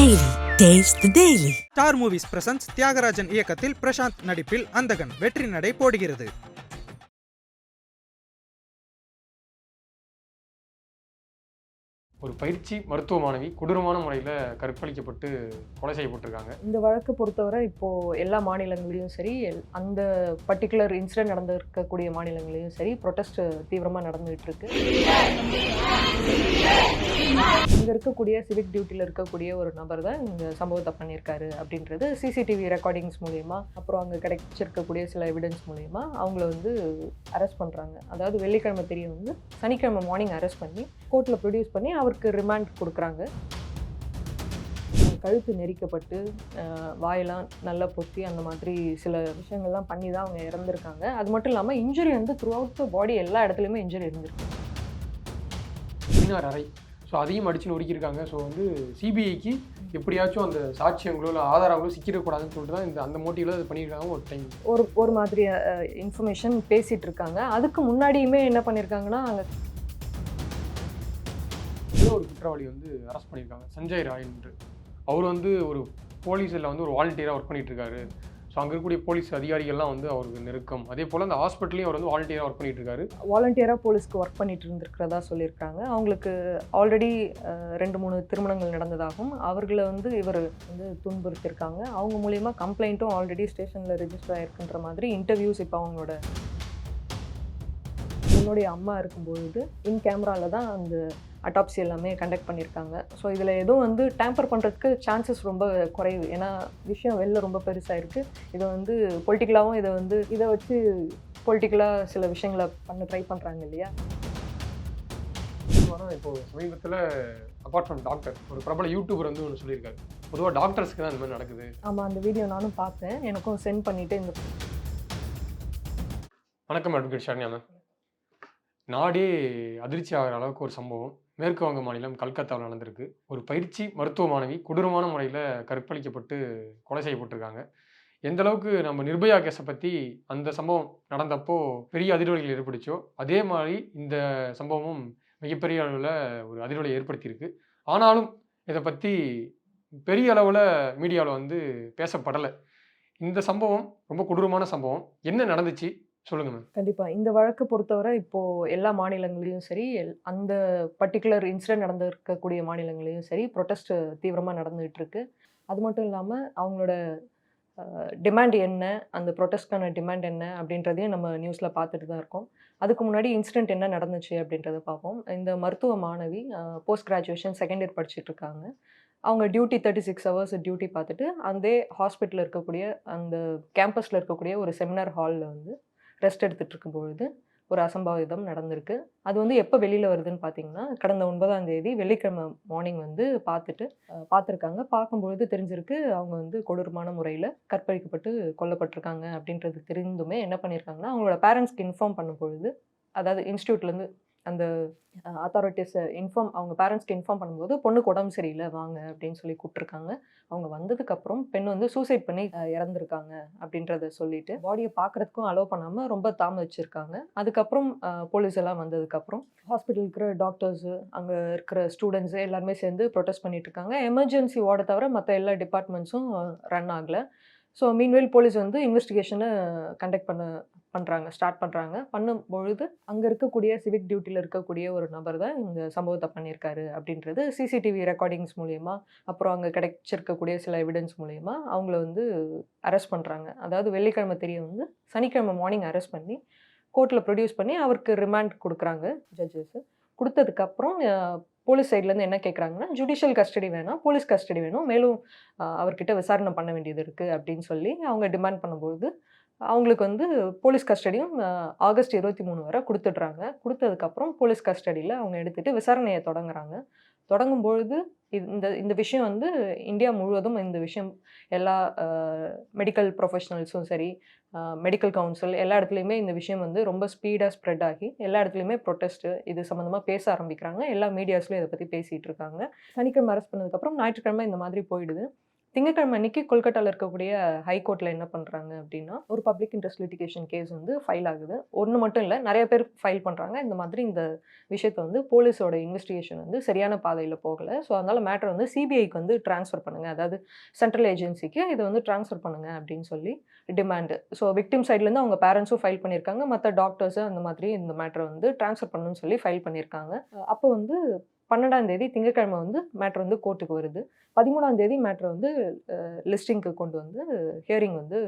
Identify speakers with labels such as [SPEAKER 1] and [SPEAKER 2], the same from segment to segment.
[SPEAKER 1] Daily
[SPEAKER 2] star movies presents Thiyagarajan இயக்கத்தில் பிரசாந்த் நடிப்பில் அந்தகன். வெற்றி நடை போடுகிறது.
[SPEAKER 3] ஒரு பயிற்சி மருத்துவ மாணவி கொடூரமான முறையில் கற்பழிக்கப்பட்டு கொலை செய்யப்பட்டிருக்காங்க.
[SPEAKER 4] இந்த வழக்கு பொறுத்தவரை இப்போது எல்லா மாநிலங்களையும் சரி எல்- அந்த பர்டிகுலர் இன்சிடென்ட் நடந்திருக்கக்கூடிய மாநிலங்களையும் சரி ப்ரொட்டஸ்ட் தீவிரமாக நடந்துகிட்டு இருக்கு இங்கே இருக்கக்கூடிய சிவிக் டியூட்டியில் இருக்கக்கூடிய ஒரு நபர் தான் இந்த சம்பவத்தை பண்ணியிருக்காரு அப்படின்றது சிசிடிவி ரெக்கார்டிங்ஸ் மூலயமா அப்புறம் அங்கே கிடைச்சிருக்கக்கூடிய சில எவிடன்ஸ் மூலயமா அவங்கள வந்து அரெஸ்ட் பண்ணுறாங்க அதாவது வெள்ளிக்கிழமை தெரிய வந்து சனிக்கிழமை மார்னிங் அரெஸ்ட் பண்ணி கோர்ட்டில் ப்ரொடியூஸ் பண்ணி அவர் அவருக்கு ரிமாண்ட் கொடுக்குறாங்க. கழுத்து நெரிக்கப்பட்டு வாயெல்லாம் நல்லா பொத்தி அந்த மாதிரி சில விஷயங்கள்லாம் பண்ணி தான் அவங்க இறந்துருக்காங்க. அது மட்டும் இல்லாமல் இன்ஜுரி வந்து த்ரூ அவுட் த பாடி எல்லா இடத்துலையுமே இன்ஜுரி இருந்திருக்கு.
[SPEAKER 3] பதினாறு அறை ஸோ அதையும் அடிச்சு நொறுக்கியிருக்காங்க. ஸோ வந்து சிபிஐக்கு எப்படியாச்சும் அந்த சாட்சியங்களோ இல்லை ஆதாரங்களோ சிக்கிடக்கூடாதுன்னு சொல்லிட்டு தான் இந்த அந்த மோட்டிவில் அது பண்ணியிருக்காங்க ஒரு டைம்
[SPEAKER 4] ஒரு ஒரு மாதிரி இன்ஃபர்மேஷன் பேசிகிட்டு இருக்காங்க. அதுக்கு முன்னாடியுமே என்ன பண்ணியிருக்காங்கன்னா அங்கே
[SPEAKER 3] இன்னும் ஒரு குற்றவாளி வந்து அரெஸ்ட் பண்ணியிருக்காங்க. சஞ்சய் ராய் என்று. அவர் வந்து ஒரு போலீஸில் வந்து ஒரு வாலண்டியராக ஒர்க் பண்ணிட்டு இருக்காரு ஸோ அங்கே இருக்கக்கூடிய போலீஸ் அதிகாரிகள்லாம் வந்து அவருக்கு நெருக்கம். அதே போல் அந்த ஹாஸ்பிட்டலையும் அவர் வந்து வாலண்டியராக ஒர்க் பண்ணிட்டு இருக்காரு
[SPEAKER 4] வாலண்டியராக போலீஸ்க்கு ஒர்க் பண்ணிட்டு இருந்திருக்கிறதா சொல்லியிருக்காங்க. அவங்களுக்கு ஆல்ரெடி ரெண்டு மூணு திருமணங்கள் நடந்ததாகவும் அவர்களை வந்து இவர் வந்து துன்புறுத்தியிருக்காங்க. அவங்க மூலியமாக கம்ப்ளைண்ட்டும் ஆல்ரெடி ஸ்டேஷனில் ரெஜிஸ்டர் ஆகிருக்குன்ற மாதிரி இன்டர்வியூஸ் இப்போ அவங்களோட என்னுடைய அம்மா இருக்கும்பொழுது இன் கேமராவில் தான் அந்த அட்டாப்சி எல்லாமே கண்டக்ட் பண்ணியிருக்காங்க ஸோ இதில் எதுவும் வந்து டேம்பர் பண்ணுறதுக்கு சான்சஸ் ரொம்ப குறைவு. ஏன்னா விஷயம் வெளில ரொம்ப பெருசாக இருக்குது இதை வந்து பொலிட்டிக்கலாகவும் இதை வந்து இதை வச்சு பொலிட்டிக்கலாக சில விஷயங்களை பண்ண ட்ரை பண்ணுறாங்க இல்லையா?
[SPEAKER 3] ஆனால் இப்போ சமீபத்தில் அப்பார்ட் ஃப்ரம் டாக்டர் ஒரு பிரபல யூடியூபர் வந்து ஒன்று சொல்லியிருக்காரு. பொதுவாக டாக்டர்ஸ்க்கு தான் இந்த மாதிரி நடக்குது.
[SPEAKER 4] ஆமாம் அந்த வீடியோ நானும் பார்த்தேன். எனக்கும் சென்ட் பண்ணிவிட்டு இந்த
[SPEAKER 3] வணக்கம் அட்வொகேட் ஷரண்யா மேம் நாடே அதிர்ச்சி ஆகிற அளவுக்கு ஒரு சம்பவம். மேற்கு வங்க மாநிலம் கல்கத்தாவில் நடந்திருக்கு. ஒரு பயிற்சி மருத்துவ மாணவி கொடூரமான முறையில் கற்பழிக்கப்பட்டு கொலை செய்யப்பட்டிருக்காங்க. எந்த அளவுக்கு நம்ம நிர்பயா கேஸை பற்றி அந்த சம்பவம் நடந்தப்போ பெரிய அதிர்வலைகள் ஏற்படுச்சோ அதே மாதிரி இந்த சம்பவமும் மிகப்பெரிய அளவில் ஒரு அதிர்வலை ஏற்படுத்தியிருக்கு. ஆனாலும் இதை பற்றி பெரிய அளவில் மீடியாவில் வந்து பேசப்படலை. இந்த சம்பவம் ரொம்ப கொடூரமான சம்பவம். என்ன நடந்துச்சு? சொல்லுங்கள் மேம்.
[SPEAKER 4] கண்டிப்பாக இந்த வழக்கு பொறுத்தவரை இப்போது எல்லா மாநிலங்களையும் சரி எல் அந்த பர்டிகுலர் இன்சிடென்ட் நடந்திருக்கக்கூடிய மாநிலங்களையும் சரி ப்ரொட்டஸ்ட் தீவிரமாக நடந்துகிட்டு இருக்கு அது மட்டும் இல்லாமல் அவங்களோட டிமாண்ட் என்ன அந்த ப்ரொட்டஸ்ட்கான டிமாண்ட் என்ன அப்படின்றதையும் நம்ம நியூஸில் பார்த்துட்டு தான் இருக்கோம். அதுக்கு முன்னாடி இன்சிடென்ட் என்ன நடந்துச்சு அப்படின்றத பார்ப்போம். இந்த மருத்துவ மாணவி போஸ்ட் கிராஜுவேஷன் செகண்ட் இயர் படிச்சுட்டு இருக்காங்க அவங்க duty thirty six hours duty பார்த்துட்டு அந்த ஹாஸ்பிட்டலில் இருக்கக்கூடிய அந்த கேம்பஸில் இருக்கக்கூடிய ஒரு செமினார் ஹாலில் வந்து ரெஸ்ட் எடுத்துகிட்டு இருக்கும் பொழுது ஒரு அசம்பாவிதம் நடந்திருக்கு. அது வந்து எப்போ வெளியில் வருதுன்னு பார்த்தீங்கன்னா கடந்த ஒன்பதாம் தேதி வெள்ளிக்கிழமை மார்னிங் வந்து பார்த்துட்டு பார்த்துருக்காங்க பார்க்கும்பொழுது தெரிஞ்சிருக்கு அவங்க வந்து கொடூரமான முறையில் கற்பழிக்கப்பட்டு கொல்லப்பட்டிருக்காங்க அப்படின்றது தெரிந்துமே என்ன பண்ணியிருக்காங்கன்னா அவங்களோட பேரண்ட்ஸ்க்கு இன்ஃபார்ம் பண்ணும் பொழுது அதாவது இன்ஸ்டியூட்லேருந்து அந்த அத்தாரிட்டிஸை இன்ஃபார்ம் அவங்க பேரண்ட்ஸ்க்கு இன்ஃபார்ம் பண்ணும்போது பொண்ணுக்கு உடம்பு சரியில்லை வாங்க அப்படின்னு சொல்லி கூப்பிட்ருக்காங்க அவங்க வந்ததுக்கப்புறம் பெண் வந்து சூசைட் பண்ணி இறந்துருக்காங்க அப்படின்றத சொல்லிட்டு பாடியை பார்க்குறதுக்கும் அலோவ் பண்ணாமல் ரொம்ப தாமதிச்சிருக்காங்க. அதுக்கப்புறம் போலீஸ் எல்லாம் வந்ததுக்கப்புறம் ஹாஸ்பிட்டல் இருக்கிற டாக்டர்ஸு அங்கே இருக்கிற ஸ்டூடெண்ட்ஸு எல்லாருமே சேர்ந்து ப்ரொட்டஸ்ட் பண்ணிட்டு இருக்காங்க எமர்ஜென்சி வார்டை தவிர மற்ற எல்லா டிபார்ட்மெண்ட்ஸும் ரன் ஆகலை. ஸோ மீன்வெல் போலீஸ் வந்து இன்வெஸ்டிகேஷனை கண்டக்ட் பண்ண பண்ணுறாங்க ஸ்டார்ட் பண்ணுறாங்க பண்ணும் பொழுது அங்கே இருக்கக்கூடிய சிவிக் டியூட்டியில் இருக்கக்கூடிய ஒரு நபர் தான் இந்த சம்பவத்தை பண்ணியிருக்காரு அப்படின்றது சிசிடிவி ரெக்கார்டிங்ஸ் மூலயமா அப்புறம் அங்கே கிடைச்சிருக்கக்கூடிய சில எவிடன்ஸ் மூலயமா அவங்கள வந்து அரெஸ்ட் பண்ணுறாங்க அதாவது வெள்ளிக்கிழமை தெரிய வந்து சனிக்கிழமை மார்னிங் அரெஸ்ட் பண்ணி கோர்ட்டில் ப்ரொடியூஸ் பண்ணி அவருக்கு ரிமாண்ட் கொடுக்குறாங்க ஜட்ஜஸ் கொடுத்ததுக்கப்புறம் போலீஸ் சைட்லேருந்து என்ன கேட்குறாங்கன்னா ஜுடிஷியல் கஸ்டடி வேணாம் போலீஸ் கஸ்டடி வேணும். மேலும் அவர்கிட்ட விசாரணை பண்ண வேண்டியது இருக்குது அப்படின்னு சொல்லி அவங்க டிமாண்ட் பண்ணும்போது அவங்களுக்கு வந்து போலீஸ் கஸ்டடியும் ஆகஸ்ட் இருபத்தி மூணு வரை கொடுத்துட்றாங்க. கொடுத்ததுக்கப்புறம் போலீஸ் கஸ்டடியில் அவங்க எடுத்துகிட்டு விசாரணையை தொடங்குறாங்க. தொடங்கும்பொழுது இந்த இந்த விஷயம் வந்து இந்தியா முழுவதும் இந்த விஷயம் எல்லா மெடிக்கல் ப்ரொஃபஷனல்ஸும் சரி மெடிக்கல் கவுன்சில் எல்லா இடத்துலையுமே இந்த விஷயம் வந்து ரொம்ப ஸ்பீடாக ஸ்ப்ரெட் ஆகி எல்லா இடத்துலையுமே ப்ரொட்டஸ்ட்டு இது சம்மந்தமாக பேச ஆரம்பிக்கிறாங்க. எல்லா மீடியாஸ்லையும் இதை பற்றி பேசிகிட்டு இருக்காங்க. சனிக்கிழமை அரெஸ்ட் பண்ணதுக்கப்புறம் ஞாயிற்றுக்கிழமை இந்த மாதிரி போயிடுது. திங்கட்கிழமை அன்னைக்கு கொல்கட்டாவில் இருக்கக்கூடிய ஹைகோர்ட்டில் என்ன பண்ணுறாங்க அப்படின்னா ஒரு பப்ளிக் இன்ட்ரெஸ்ட் லிட்டிகேஷன் கேஸ் வந்து ஃபைல் ஆகுது. ஒன்று மட்டும் இல்லை நிறைய பேர் ஃபைல் பண்ணுறாங்க இந்த மாதிரி இந்த விஷயத்தை வந்து போலீஸோட இன்வெஸ்டிகேஷன் வந்து சரியான பாதையில் போகலை. ஸோ அதனால் மேட்டர் வந்து சிபிஐக்கு வந்து ட்ரான்ஸ்ஃபர் பண்ணுங்கள் அதாவது சென்ட்ரல் ஏஜென்சிக்கு இதை வந்து ட்ரான்ஸ்ஃபர் பண்ணுங்கள் அப்படின்னு சொல்லி டிமாண்டு ஸோ விக்டிம் சைட்லேருந்து அவங்க பேரண்ட்ஸும் ஃபைல் பண்ணியிருக்காங்க. மற்ற டாக்டர்ஸும் அந்த மாதிரி இந்த மேட்டரை வந்து ட்ரான்ஸ்ஃபர் பண்ணணும்னு சொல்லி ஃபைல் பண்ணியிருக்காங்க. அப்போ வந்து பன்னெண்டாம் தேதி திங்கட்கிழமை வந்து மேட்ரு வந்து கோர்ட்டுக்கு வருது. பதிமூணாம் தேதி மேட்ரு வந்து லிஸ்டிங்க்கு கொண்டு வந்து ஹியரிங் வந்து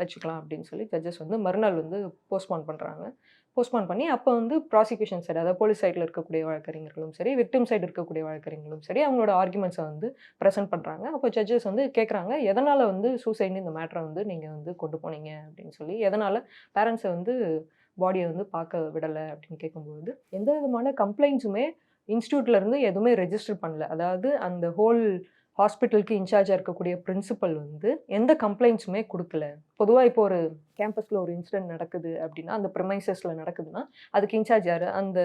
[SPEAKER 4] வச்சுக்கலாம் அப்படின்னு சொல்லி ஜட்ஜஸ் வந்து மறுநாள் வந்து போஸ்ட்போன் பண்ணுறாங்க போஸ்ட்போன் பண்ணி அப்போ வந்து ப்ராசிக்யூஷன் சைடு அதாவது போலீஸ் சைடில் இருக்கக்கூடிய வழக்கறிஞர்களும் சரி விக்டிம் சைடு இருக்கக்கூடிய வழக்கறிஞர்களும் சரி அவங்களோட ஆர்குமெண்ட்ஸை வந்து ப்ரெசென்ட் பண்ணுறாங்க அப்போ ஜட்ஜஸ் வந்து கேட்குறாங்க எதனால் வந்து சூசைட்னு இந்த மேட்டரை வந்து நீங்கள் வந்து கொண்டு போனீங்க? அப்படின்னு சொல்லி எதனால் பேரண்ட்ஸை வந்து பாடியை வந்து பார்க்க விடலை? அப்படின்னு கேட்கும்போது எந்த விதமான கம்ப்ளைண்ட்ஸுமே இன்ஸ்டியூட்டில் இருந்து எதுவுமே ரெஜிஸ்டர் பண்ணல. அதாவது அந்த ஹோல் ஹாஸ்பிட்டலுக்கு இன்சார்ஜாக இருக்கக்கூடிய பிரின்சிபல் வந்து எந்த கம்ப்ளைண்ட்ஸுமே கொடுக்கல. பொதுவாக இப்போ ஒரு கேம்பஸில் ஒரு இன்சிடென்ட் நடக்குது அப்படின்னா அந்த ப்ரிமைசஸில் நடக்குதுன்னா அதுக்கு இன்சார்ஜ் யார்? அந்த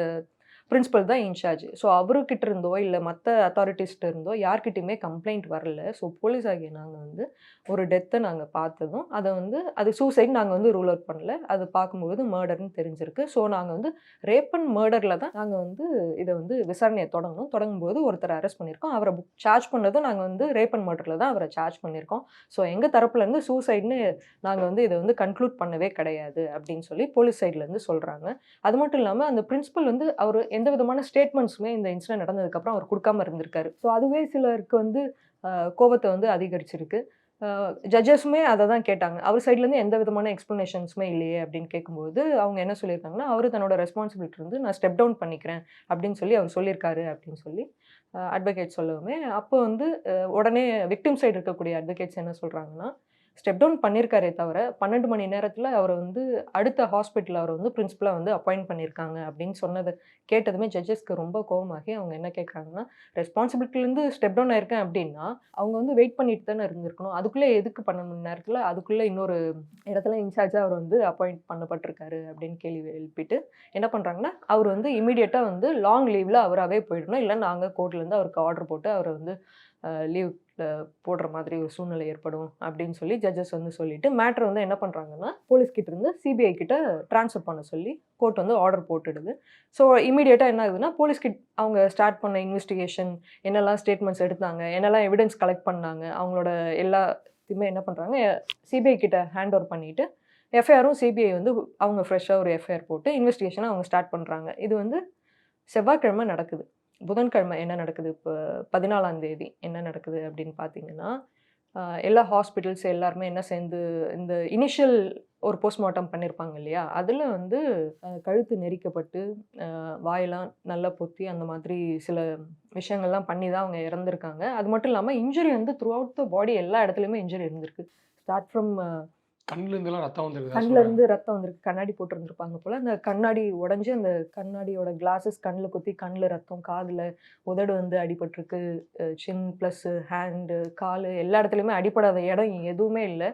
[SPEAKER 4] பிரின்ஸிபல் தான் இன்சார்ஜ் ஸோ அவர்கிட்ட இருந்தோ இல்லை மற்ற அத்தாரிட்டிஸ்கிட்ட இருந்தோ யார்கிட்டையுமே கம்ப்ளைண்ட் வரல. ஸோ போலீஸ் ஆகிய நாங்கள் வந்து ஒரு டெத்தை நாங்கள் பார்த்ததும் அதை வந்து அது சூசைட் நாங்கள் வந்து ரூல் அவுட் பண்ணல. அது பார்க்கும்போது மர்டர்னு தெரிஞ்சிருக்கு. ஸோ நாங்கள் வந்து ரேப் அண்ட் மர்டரில் தான் நாங்கள் வந்து இதை வந்து விசாரணையை தொடங்கணும். தொடங்கும்போது ஒருத்தர் அரெஸ்ட் பண்ணியிருக்கோம். அவரை சார்ஜ் பண்ணதும் நாங்கள் வந்து ரேப் அண்ட் மர்டரில் தான் அவரை சார்ஜ் பண்ணியிருக்கோம். ஸோ எங்கள் தரப்புலேருந்து சூசைட்னு நாங்கள் வந்து இதை வந்து கன்க்ளூட் பண்ணவே கிடையாது அப்படின்னு சொல்லி போலீஸ் சைட்லேருந்து சொல்கிறாங்க அது மட்டும் இல்லாமல் அந்த பிரின்ஸிபல் வந்து அவர் எந்த விதமான ஸ்டேட்மெண்ட்ஸுமே இந்த இன்சிடென்ட் நடந்ததுக்கப்புறம் அவர் கொடுக்காம இருந்திருக்காரு. ஸோ அதுவே சிலருக்கு வந்து கோபத்தை வந்து அதிகரிச்சிருக்கு. ஜட்ஜஸுமே அதை தான் கேட்டாங்க. அவர் சைட்லேருந்து எந்த விதமான எக்ஸ்ப்ளனேஷன்ஸுமே இல்லையே அப்படின்னு கேட்கும்போது அவங்க என்ன சொல்லியிருக்காங்கன்னா அவர் தன்னோட ரெஸ்பான்சிபிலிட்டி இருந்து நான் ஸ்டெப் டவுன் பண்ணிக்கிறேன் அப்படின்னு சொல்லி அவர் சொல்லியிருக்காரு அப்படின்னு சொல்லி அட்வொகேட் சொல்லவுமே அப்போ வந்து உடனே விக்டிம் சைடு இருக்கக்கூடிய அட்வொகேட்ஸ் என்ன சொல்கிறாங்கன்னா ஸ்டெப் டவுன் பண்ணியிருக்காரே தவிர பன்னெண்டு மணி நேரத்தில் அவரை வந்து அடுத்த ஹாஸ்பிட்டலில் அவரை வந்து பிரின்சிபலாக வந்து அப்பாயிண்ட் பண்ணியிருக்காங்க அப்படின்னு சொன்னதை கேட்டதுமே ஜட்ஜஸ்க்கு ரொம்ப கோவமாகி அவங்க என்ன கேட்குறாங்கன்னா ரெஸ்பான்சிபிலிட்டிலேருந்து ஸ்டெப் டவுன் ஆயிருக்கேன் அப்படின்னா அவங்க வந்து வெயிட் பண்ணிட்டு தானே இருந்திருக்கணும். அதுக்குள்ளே எதுக்கு பன்னெண்டு மணி நேரத்தில் அதுக்குள்ளே இன்னொரு இடத்துல இன்சார்ஜாக அவர் வந்து அப்பாயிண்ட் பண்ணப்பட்டிருக்காரு? அப்படின்னு கேள்வி எழுப்பிட்டு என்ன பண்ணுறாங்கன்னா அவர் வந்து இமீடியட்டாக வந்து லாங் லீவில் அவராகவே போயிடணும். இல்லை நாங்கள் கோர்ட்லேருந்து அவருக்கு ஆர்டர் போட்டு அவரை வந்து லீவ் போடுற மாதிரி ஒரு சூழ்நிலை ஏற்படும் அப்படின்னு சொல்லி ஜட்ஜஸ் வந்து சொல்லிட்டு மேட்ரு வந்து என்ன பண்ணுறாங்கன்னா போலீஸ் கிட்ட இருந்து சிபிஐ கிட்ட ட்ரான்ஸ்ஃபர் பண்ண சொல்லி கோர்ட் வந்து ஆர்டர் போட்டுடுது. ஸோ இமீடியட்டாக என்ன ஆகுதுன்னா போலீஸ் கிட் அவங்க ஸ்டார்ட் பண்ண இன்வெஸ்டிகேஷன் என்னெல்லாம் ஸ்டேட்மெண்ட்ஸ் எடுத்தாங்க என்னெல்லாம் எவிடன்ஸ் கலெக்ட் பண்ணாங்க அவங்களோட எல்லாத்தையுமே என்ன பண்ணுறாங்க சிபிஐ கிட்ட ஹேண்ட் ஓவர் பண்ணிவிட்டு எஃப்ஐஆரும் சிபிஐ வந்து அவங்க ஃப்ரெஷ்ஷாக ஒரு எஃப்ஐஆர் போட்டு இன்வெஸ்டிகேஷனை அவங்க ஸ்டார்ட் பண்ணுறாங்க இது வந்து செவ்வாய்க்கிழமை நடக்குது. புதன்கிழமை என்ன நடக்குது? இப்போ பதினாலாம் தேதி என்ன நடக்குது அப்படின்னு பார்த்தீங்கன்னா எல்லா ஹாஸ்பிட்டல்ஸ் எல்லாருமே என்ன சேர்ந்து இந்த இனிஷியல் ஒரு போஸ்ட்மார்ட்டம் பண்ணியிருப்பாங்க இல்லையா? அதில் வந்து கழுத்து நெரிக்கப்பட்டு வாயெல்லாம் நல்லா பொத்தி அந்த மாதிரி சில விஷயங்கள்லாம் பண்ணி தான் அவங்க இறந்துருக்காங்க. அது மட்டும் இல்லாமல் இன்ஜுரி வந்து த்ரூ அவுட் த பாடி எல்லா இடத்துலையுமே இன்ஜுரி இருந்திருக்கு. ஸ்டார்ட் ஃப்ரம்
[SPEAKER 3] கண்ணுல ரத்தம் வந்துருக்கு
[SPEAKER 4] கண்ணுல இருந்து ரத்தம் வந்திருக்கு. கண்ணாடி போட்டிருந்துருப்பாங்க போல. அந்த கண்ணாடி உடஞ்சி அந்த கண்ணாடியோட கிளாஸஸ் கண்ணில் குத்தி கண்ணில் ரத்தம் காதில் உதடு வந்து அடிபட்டிருக்கு. சின் ப்ளஸ் ஹேண்டு கால் எல்லா இடத்துலையுமே அடிபடாத இடம் எதுவுமே இல்லை.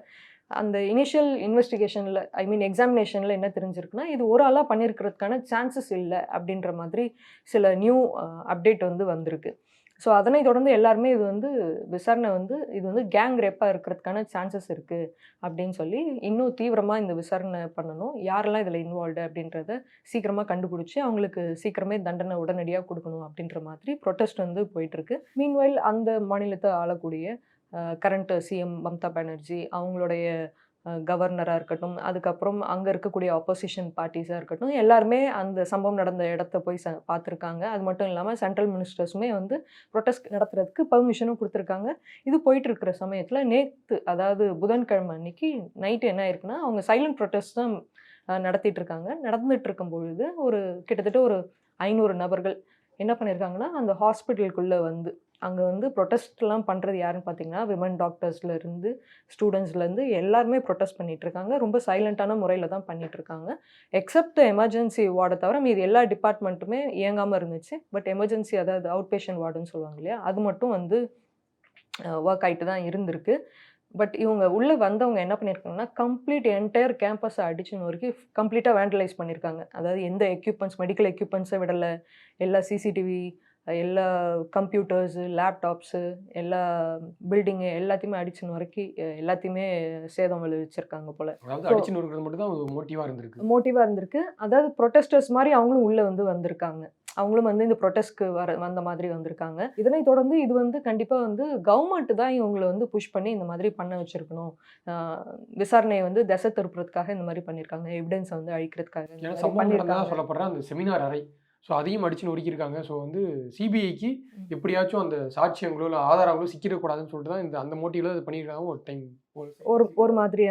[SPEAKER 4] அந்த இனிஷியல் இன்வெஸ்டிகேஷனில் ஐ மீன் எக்ஸாமினேஷனில் என்ன தெரிஞ்சிருக்குன்னா இது ஒரு ஆளாக பண்ணியிருக்கிறதுக்கான சான்சஸ் இல்லை அப்படின்ற மாதிரி சில நியூ அப்டேட் வந்து வந்திருக்கு. ஸோ அதனை தொடர்ந்து எல்லாருமே இது வந்து விசாரணை வந்து இது வந்து கேங் ரேப்பாக இருக்கிறதுக்கான சான்சஸ் இருக்குது அப்படின்னு சொல்லி இன்னும் தீவிரமாக இந்த விசாரணை பண்ணணும். யாரெல்லாம் இதில் இன்வால்வ்டு அப்படின்றத சீக்கிரமாக கண்டுபிடிச்சி அவங்களுக்கு சீக்கிரமே தண்டனை உடனடியாக கொடுக்கணும் அப்படின்ற மாதிரி ப்ரொட்டஸ்ட் வந்து போயிட்டுருக்கு. மீன்வைல் அந்த மாநிலத்தை ஆளக்கூடிய கரண்ட் சிஎம் மம்தா பானர்ஜி அவங்களுடைய கவர்னராக இருக்கட்டும் அதுக்கப்புறம் அங்கே இருக்கக்கூடிய ஆப்போசிஷன் பார்ட்டிஸாக இருக்கட்டும் எல்லாருமே அந்த சம்பவம் நடந்த இடத்த போய் ச பார்த்துருக்காங்க. அது மட்டும் இல்லாமல் சென்ட்ரல் மினிஸ்டர்ஸுமே வந்து ப்ரொட்டஸ்ட் நடத்துறதுக்கு பர்மிஷனும் கொடுத்துருக்காங்க. இது போயிட்டு இருக்கிற சமயத்தில் நேற்று அதாவது புதன்கிழமை அன்னைக்கு நைட்டு என்ன ஆயிருக்குன்னா அவங்க சைலண்ட் ப்ரொட்டஸ்ட் தான் நடத்திட்டு இருக்காங்க நடந்துட்டு இருக்கும் பொழுது ஒரு கிட்டத்தட்ட ஒரு ஐநூறு நபர்கள் என்ன பண்ணியிருக்காங்கன்னா அந்த ஹாஸ்பிட்டலுக்குள்ளே வந்து அங்கே வந்து ப்ரொட்டஸ்ட்லாம் பண்ணுறது யாருன்னு பார்த்தீங்கன்னா விமன் டாக்டர்ஸ்லேருந்து ஸ்டூடெண்ட்ஸ்லேருந்து எல்லாருமே ப்ரொட்டஸ்ட் பண்ணிகிட்ருக்காங்க ரொம்ப சைலண்ட்டான முறையில் தான் பண்ணிகிட்ருக்காங்க எக்ஸப்ட் எமர்ஜென்சி வார்டை தவிர மீது எல்லா டிபார்ட்மெண்ட்டுமே இயங்காமல் இருந்துச்சு. பட் எமர்ஜென்சி அதாவது அவுட் பேஷண்ட் வார்டுன்னு சொல்லுவாங்க இல்லையா? அது மட்டும் வந்து ஒர்க் ஆகிட்டு தான் இருந்திருக்கு. பட் இவங்க உள்ளே வந்தவங்க என்ன பண்ணியிருக்காங்கன்னா கம்ப்ளீட் என்டையர் கேம்பஸை அடிச்சு நொறுக்கி கம்ப்ளீட்டாக வேண்டலைஸ் பண்ணியிருக்காங்க அதாவது எந்த எக்யூப்மெண்ட்ஸ் மெடிக்கல் எக்யூப்மெண்ட்ஸை விடலை. எல்லா சிசிடிவி எல்லா கம்ப்யூட்டர்ஸு லேப்டாப்ஸு எல்லா பில்டிங்கு எல்லாத்தையுமே அடிச்சு நொறுக்கி எல்லாத்தையுமே சேதம் விளைவிச்சிருக்காங்க போல.
[SPEAKER 3] அடிச்சு நொறுக்கிறது மட்டும் தான் ஒரு மோட்டிவாக இருந்திருக்கு.
[SPEAKER 4] மோட்டிவாக இருந்திருக்கு. அதாவது ப்ரொட்டஸ்டர்ஸ் மாதிரி அவங்களும் உள்ளே வந்து வந்திருக்காங்க. அவங்களும் வந்து இந்த ப்ரொட்டஸ்ட்க்கு வர வந்த மாதிரி வந்திருக்காங்க. இதனை தொடர்ந்து இது வந்து கண்டிப்பாக வந்து கவர்மெண்ட் தான் இவங்களை வந்து புஷ் பண்ணி இந்த மாதிரி பண்ண வச்சிருக்கணும். விசாரணையை வந்து திசை திருப்புறதுக்காக இந்த மாதிரி பண்ணியிருக்காங்க எவிடன்ஸை வந்து அழிக்கிறதுக்காக
[SPEAKER 3] சொல்லப்படுற அந்த செமினார் அறை. ஸோ அதையும் அடிச்சு நொறுக்கியிருக்காங்க ஸோ வந்து சிபிஐக்கு எப்படியாச்சும் அந்த சாட்சியங்களோ இல்லை ஆதாரங்களோ சிக்கிடக்கூடாதுன்னு சொல்லிட்டு தான் இந்த அந்த மோட்டிவ்ல இது பண்ணியிருக்காங்க ஒரு டைம்.
[SPEAKER 4] ஒரு ஒரு மாதிரி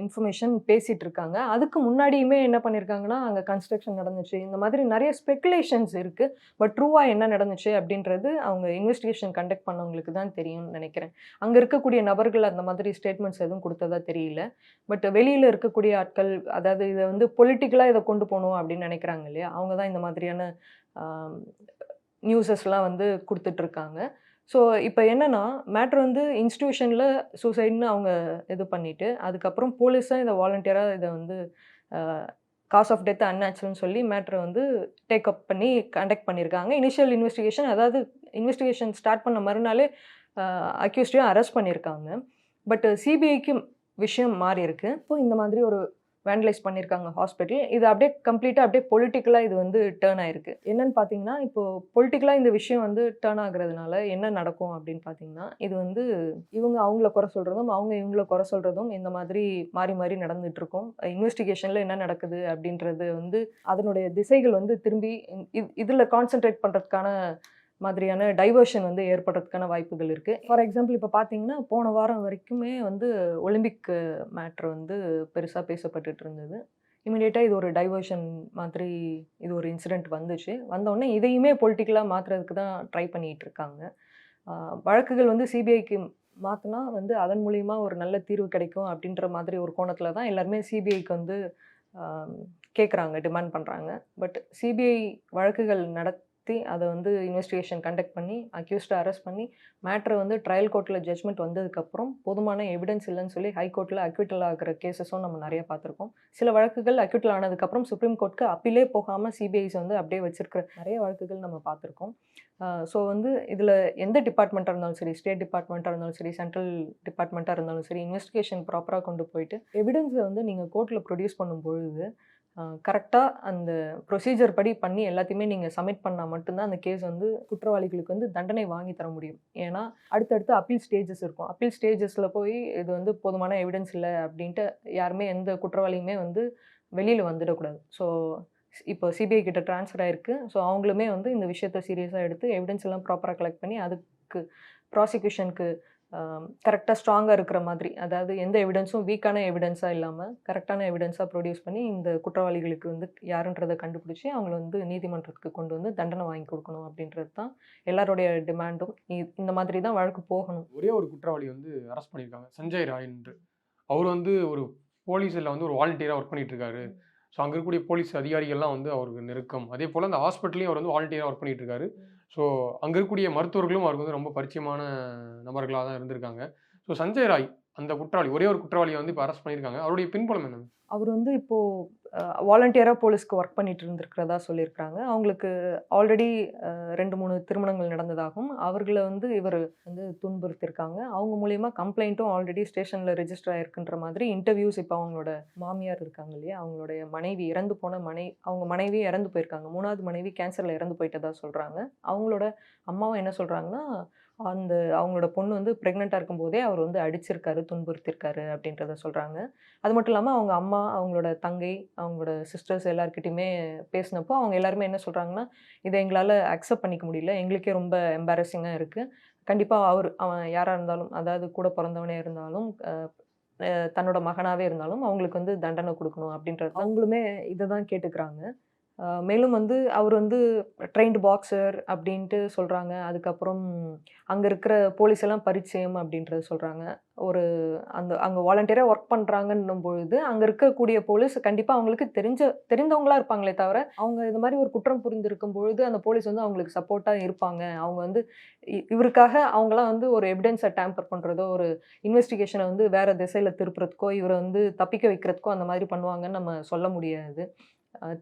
[SPEAKER 4] இன்ஃபர்மேஷன் பேசிகிட்டு இருக்காங்க அதுக்கு முன்னாடியுமே என்ன பண்ணியிருக்காங்கன்னா அங்கே கன்ஸ்ட்ரக்ஷன் நடந்துச்சு. இந்த மாதிரி நிறைய ஸ்பெகுலேஷன்ஸ் இருக்குது பட் ட்ரூவாக என்ன நடந்துச்சு அப்படின்றது அவங்க இன்வெஸ்டிகேஷன் கண்டக்ட் பண்ணவங்களுக்கு தான் தெரியும்னு நினைக்கிறேன். அங்கே இருக்கக்கூடிய நபர்கள் அந்த மாதிரி ஸ்டேட்மெண்ட்ஸ் எதுவும் கொடுத்ததா தெரியல. பட் வெளியில் இருக்கக்கூடிய ஆட்கள் அதாவது இதை வந்து பொலிட்டிக்கலாக இதை கொண்டு போகணும் அப்படின்னு நினைக்கிறாங்க இல்லையா? அவங்க தான் இந்த மாதிரியான நியூஸஸ்லாம் வந்து கொடுத்துட்ருக்காங்க ஸோ இப்போ என்னென்னா மேட்ரு வந்து இன்ஸ்டியூஷனில் சூசைட்னு அவங்க இது பண்ணிவிட்டு அதுக்கப்புறம் போலீஸாக இதை வாலண்டியராக இதை வந்து காஸ் ஆஃப் டெத் அன்நேச்சுரல்னு சொல்லி மேட்ரை வந்து டேக் அப் பண்ணி கண்டக்ட் பண்ணியிருக்காங்க இனிஷியல் இன்வெஸ்டிகேஷன் அதாவது இன்வெஸ்டிகேஷன் ஸ்டார்ட் பண்ண மறுநாளே அக்யூஸ்டையும் அரெஸ்ட் பண்ணியிருக்காங்க பட் சிபிஐக்கு விஷயம் மாறி இருக்கு இப்போ இந்த மாதிரி ஒரு வேண்டலைஸ் பண்ணியிருக்காங்க ஹாஸ்பிட்டல் இது அப்படியே கம்ப்ளீட்டாக அப்படியே பொலிட்டிக்கலாக இது வந்து டேர்ன் ஆயிருக்கு. என்னன்னு பார்த்தீங்கன்னா இப்போ பொலிட்டிக்கலாக இந்த விஷயம் வந்து டேர்ன் ஆகுறதுனால என்ன நடக்கும் அப்படின்னு பார்த்தீங்கன்னா இது வந்து இவங்க அவங்கள குறை சொல்கிறதும் அவங்க இவங்கள குறை சொல்கிறதும் இந்த மாதிரி மாறி மாறி நடந்துட்டு இருக்கும். இன்வெஸ்டிகேஷனில் என்ன நடக்குது அப்படின்றது வந்து அதனுடைய திசைகள் வந்து திரும்பி இதில் கான்சென்ட்ரேட் பண்ணுறதுக்கான மாதிரியான டைவர்ஷன் வந்து ஏற்படுறதுக்கான வாய்ப்புகள் இருக்குது ஃபார் எக்ஸாம்பிள் இப்போ பார்த்தீங்கன்னா போன வாரம் வரைக்குமே வந்து ஒலிம்பிக் மேட்ரு வந்து பெருசாக பேசப்பட்டுட்டு இருந்தது. இமிடியேட்டாக இது ஒரு டைவர்ஷன் மாதிரி இது ஒரு இன்சிடெண்ட் வந்துச்சு. வந்தோடனே இதையுமே பொலிட்டிக்கலாக மாற்றுறதுக்கு தான் ட்ரை பண்ணிகிட்டு இருக்காங்க. வழக்குகள் வந்து சிபிஐக்கு மாற்றினா வந்து அதன் மூலிமா ஒரு நல்ல தீர்வு கிடைக்கும் அப்படின்ற மாதிரி ஒரு கோணத்தில் தான் எல்லாருமே சிபிஐக்கு வந்து கேட்குறாங்க டிமாண்ட் பண்ணுறாங்க பட் சிபிஐ வழக்குகள் நடத்தி அதை வந்து இன்வெஸ்டிகேஷன் கண்டக்ட் பண்ணி அக்யூஸ்டை அரெஸ்ட் பண்ணி மேட்ரை வந்து ட்ரையல் கோர்ட்டில் ஜட்மெண்ட் வந்ததுக்கப்புறம் போதுமான எவிடன்ஸ் இல்லைன்னு சொல்லி ஹை கோர்ட்டில் அக்யூட்டல் ஆகிற கேசஸும் நம்ம நிறைய பார்த்துருக்கோம். சில வழக்குகள் அக்யூட்டல் ஆனதுக்கப்புறம் சுப்ரீம் கோர்ட்டுக்கு அப்பீலே போகாமல் சிபிஐஸ் வந்து அப்படியே வச்சிருக்கிற நிறைய வழக்குகள் நம்ம பார்த்துருக்கோம். ஸோ வந்து இதில் எந்த டிபார்ட்மெண்ட்டாக இருந்தாலும் சரி ஸ்டேட் டிபார்ட்மெண்ட்டாக இருந்தாலும் சரி சென்ட்ரல் டிபார்ட்மெண்ட்டாக இருந்தாலும் சரி இன்வெஸ்டிகேஷன் ப்ராப்பராக கொண்டு போயிட்டு எவிடன்ஸை வந்து நீங்கள் கோர்ட்டில் ப்ரொடியூஸ் பண்ணும் பொழுது கரெக்டாக அந்த ப்ரொசீஜர் படி பண்ணி எல்லாத்தையுமே நீங்கள் சப்மிட் பண்ணால் மட்டும்தான் அந்த கேஸ் வந்து குற்றவாளிகளுக்கு வந்து தண்டனை வாங்கி தர முடியும். ஏன்னா அடுத்தடுத்து அப்பீல் ஸ்டேஜஸ் இருக்கும். அப்பீல் ஸ்டேஜஸில் போய் இது வந்து போதுமான எவிடன்ஸ் இல்லை அப்படின்ட்டு யாருமே எந்த குற்றவாளியுமே வந்து வெளியில் வந்துடக்கூடாது. ஸோ இப்போ சிபிஐ கிட்ட ட்ரான்ஸ்ஃபர் ஆயிருக்கு. ஸோ அவங்களுமே வந்து இந்த விஷயத்தை சீரியஸாக எடுத்து எவிடன்ஸ் எல்லாம் ப்ராப்பராக கலெக்ட் பண்ணி அதுக்கு ப்ராசிக்யூஷனுக்கு கரெக்டாக ஸ்ட்ராங்காக இருக்கிற மாதிரி அதாவது எந்த எவிடன்ஸும் வீக்கான எவிடன்ஸாக இல்லாமல் கரெக்டான எவிடன்ஸாக ப்ரொடியூஸ் பண்ணி இந்த குற்றவாளிகளுக்கு வந்து யாருன்றதை கண்டுபிடிச்சி அவங்கள வந்து நீதிமன்றத்துக்கு கொண்டு வந்து தண்டனை வாங்கி கொடுக்கணும் அப்படின்றது தான் எல்லாருடைய டிமாண்டும் இந்த மாதிரி தான் வழக்கு போகணும்.
[SPEAKER 3] ஒரே ஒரு குற்றவாளி வந்து அரெஸ்ட் பண்ணியிருக்காங்க. சஞ்சய் ராய் என்று. அவர் வந்து ஒரு போலீஸில் வந்து ஒரு வாலண்டியராக ஒர்க் பண்ணிட்டு இருக்காரு ஸோ அங்கே இருக்கக்கூடிய போலீஸ் அதிகாரிகள்லாம் வந்து அவருக்கு நெருக்கம். அதே போல் அந்த ஹாஸ்பிட்டலையும் அவர் வந்து வாலண்டியராக ஒர்க் பண்ணிட்டு இருக்காரு ஸோ அங்கே இருக்கக்கூடிய மருத்துவர்களும் அவருக்கு வந்து ரொம்ப பரிச்சயமான நபர்களாக தான் இருந்திருக்காங்க. ஸோ சஞ்சய் ராய் அந்த குற்றவாளி ஒரே ஒரு குற்றவாளியை வந்து இப்போ அரெஸ்ட் பண்ணியிருக்காங்க. அவருடைய பின்புலம் என்ன
[SPEAKER 4] அவர் வந்து இப்போது வாலண்டியராக போலீஸ்க்கு ஒர்க் பண்ணிட்டு இருந்திருக்கிறதா சொல்லியிருக்கிறாங்க. அவங்களுக்கு ஆல்ரெடி ரெண்டு மூணு திருமணங்கள் நடந்ததாகவும் அவர்களை வந்து இவர் வந்து துன்புறுத்தியிருக்காங்க. அவங்க மூலயமா கம்ப்ளைண்ட்டும் ஆல்ரெடி ஸ்டேஷனில் ரெஜிஸ்டர் ஆயிருக்குன்ற மாதிரி இன்டர்வியூஸ் இப்போ அவங்களோட மாமியார் இருக்காங்க இல்லையா? அவங்களுடைய மனைவி இறந்து போன மனை அவங்க மனைவி இறந்து போயிருக்காங்க. மூணாவது மனைவி கேன்சரில் இறந்து போயிட்டதா சொல்கிறாங்க அவங்களோட அம்மாவும் என்ன சொல்கிறாங்கன்னா அந்த அவங்களோட பொண்ணு வந்து ப்ரெக்னெண்ட்டாக இருக்கும்போதே அவர் வந்து அடிச்சிருக்காரு துன்புறுத்திருக்காரு அப்படின்றத சொல்கிறாங்க அது மட்டும் இல்லாமல் அவங்க அம்மா அவங்களோட தங்கை அவங்களோட சிஸ்டர்ஸ் எல்லாருக்கிட்டையுமே பேசினப்போ அவங்க எல்லாருமே என்ன சொல்கிறாங்கன்னா இதை எங்களால் அக்செப்ட் பண்ணிக்க முடியல. எங்களுக்கே ரொம்ப எம்பாரசிங்காக இருக்குது கண்டிப்பாக அவர் அவன் யாராக இருந்தாலும் அதாவது கூட பிறந்தவனே இருந்தாலும் தன்னோட மகனாகவே இருந்தாலும் அவங்களுக்கு வந்து தண்டனை கொடுக்கணும் அப்படின்றது அவங்களுமே இதை தான் கேட்டுக்கிறாங்க. மேலும் வந்து அவர் வந்து ட்ரெயின்டு பாக்ஸர் அப்படின்ட்டு சொல்கிறாங்க அதுக்கப்புறம் அங்கே இருக்கிற போலீஸ் எல்லாம் பரிச்சயம் அப்படின்றது சொல்கிறாங்க ஒரு அந்த அங்கே வாலண்டியராக ஒர்க் பண்ணுறாங்கன்னும் பொழுது அங்கே இருக்கக்கூடிய போலீஸ் கண்டிப்பாக அவங்களுக்கு தெரிஞ்ச தெரிந்தவங்களா இருப்பாங்களே தவிர அவங்க இது மாதிரி ஒரு குற்றம் புரிந்திருக்கும் பொழுது அந்த போலீஸ் வந்து அவங்களுக்கு சப்போர்ட்டாக இருப்பாங்க. அவங்க வந்து இ- இவருக்காக அவங்களாம் வந்து ஒரு எவிடன்ஸை டேம்பர் பண்ணுறதோ ஒரு இன்வெஸ்டிகேஷனை வந்து வேறு திசையில் திருப்புறதுக்கோ இவரை வந்து தப்பிக்க வைக்கிறதுக்கோ அந்த மாதிரி பண்ணுவாங்கன்னு நம்ம சொல்ல முடியாது.